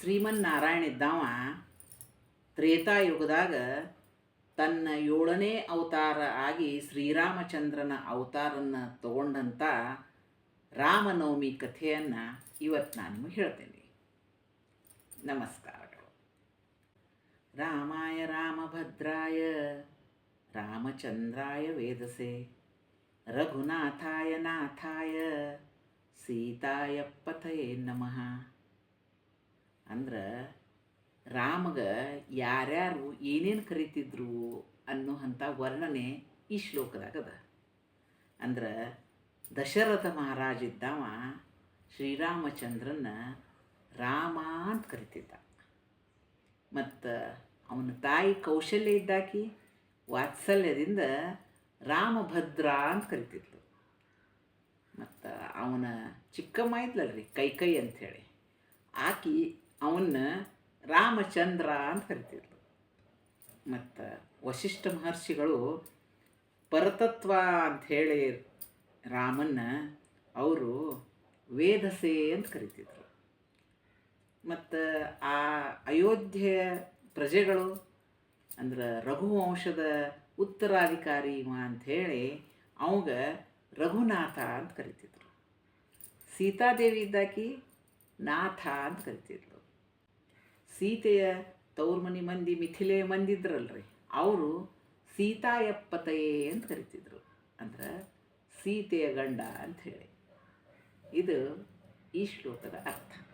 ಶ್ರೀಮನ್ನಾರಾಯಣ ಇದ್ದಾವ, ತ್ರೇತಾಯುಗದಾಗ ತನ್ನ ಏಳನೇ ಅವತಾರ ಆಗಿ ಶ್ರೀರಾಮಚಂದ್ರನ ಅವತಾರನ ತಗೊಂಡಂಥ ರಾಮನವಮಿ ಕಥೆಯನ್ನು ಇವತ್ತು ನಾನು ನಿಮಗೆ ಹೇಳ್ತೇನೆ. ನಮಸ್ಕಾರಗಳು. ರಾಮಾಯ ರಾಮಭದ್ರಾಯ, ರಾಮಚಂದ್ರಾಯ ವೇದಸೆ, ರಘುನಾಥಾಯ ನಾಥಾಯ ಸೀತಾಯ ಪಥಯೇ ನಮಃ. ಅಂದ್ರೆ ರಾಮಗ ಯಾರ್ಯಾರು ಏನೇನು ಕರಿತಿದ್ರು ಅನ್ನೋ ಅಂಥ ವರ್ಣನೆ ಈ ಶ್ಲೋಕದಾಗ ಅದ ಅಂದ್ರೆ ದಶರಥ ಮಹಾರಾಜ ಇದ್ದಾವ ಶ್ರೀರಾಮಚಂದ್ರನ ರಾಮ ಅಂತ ಕರಿತಿದ್ದ. ಮತ್ತು ಅವನ ತಾಯಿ ಕೌಶಲ್ಯ ಇದ್ದಾಕಿ ವಾತ್ಸಲ್ಯದಿಂದ ರಾಮಭದ್ರ ಅಂತ ಕರಿತಿದ್ಲು. ಮತ್ತು ಅವನ ಚಿಕ್ಕಮ್ಮ ಇದ್ಲಲ್ರಿ ಕೈಕೈ ಅಂಥೇಳಿ ಆಕಿ ಅವನ್ನ ರಾಮಚಂದ್ರ ಅಂತ ಕರಿತಿದ್ರು. ಮತ್ತು ವಶಿಷ್ಠ ಮಹರ್ಷಿಗಳು ಪರತತ್ವ ಅಂಥೇಳಿ ರಾಮನ್ನ ಅವರು ವೇದಸೆ ಅಂತ ಕರಿತಿದ್ರು. ಮತ್ತು ಆ ಅಯೋಧ್ಯೆ ಪ್ರಜೆಗಳು ಅಂದ್ರೆ ರಘುವಂಶದ ಉತ್ತರಾಧಿಕಾರಿ ಇವ ಅಂಥೇಳಿ ಅವಾಗ ರಘುನಾಥ ಅಂತ ಕರಿತಿದ್ರು. ಸೀತಾದೇವಿ ಇದ್ದಾಕಿ ನಾಥ ಅಂತ ಕರಿತಿದ್ಲು ಸೀತೆಯ ತವ್ರ ಮನೆ ಮಂದಿ ಮಿಥಿಲೆ ಮಂದಿ ಇದ್ರಲ್ರಿ ಅವರು ಸೀತಾಯಪ್ಪತಯೇ ಅಂತ ಕರಿತಿದ್ರು. ಅಂದ್ರೆ ಸೀತೆಯ ಗಂಡ ಅಂತ ಹೇಳಿ. ಇದು ಈ ಶ್ಲೋಕದ ಅರ್ಥ.